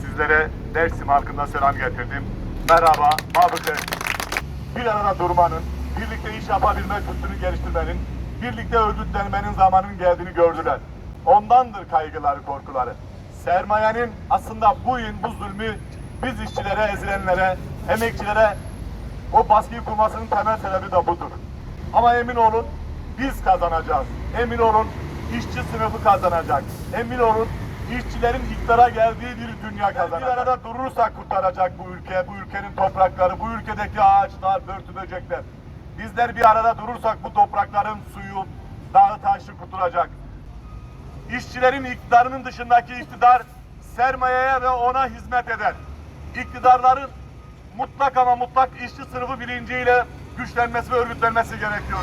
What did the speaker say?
Sizlere Dersim halkından selam getirdim. Merhaba, mabıkı. Bir arada durmanın, birlikte iş yapabilme kültürünü geliştirmenin, birlikte örgütlenmenin zamanının geldiğini gördüler. Ondandır kaygıları, korkuları. Sermayenin aslında bu yün, bu zulmü biz işçilere, ezilenlere, emekçilere o baskıyı kurmasının temel sebebi de budur. Ama emin olun biz kazanacağız. Emin olun işçi sınıfı kazanacak. Emin olun işçilerin iktidara geldiği bir dünya kazanacak. Bir arada durursak kurtaracak bu ülke, bu ülkenin toprakları, bu ülkedeki ağaçlar, börtü böcekler. Bizler bir arada durursak bu toprakların suyu, dağı taşı kurtulacak. İşçilerin iktidarının dışındaki iktidar sermayeye ve ona hizmet eder. İktidarların mutlak ama mutlak işçi sınıfı bilinciyle güçlenmesi ve örgütlenmesi gerekiyor.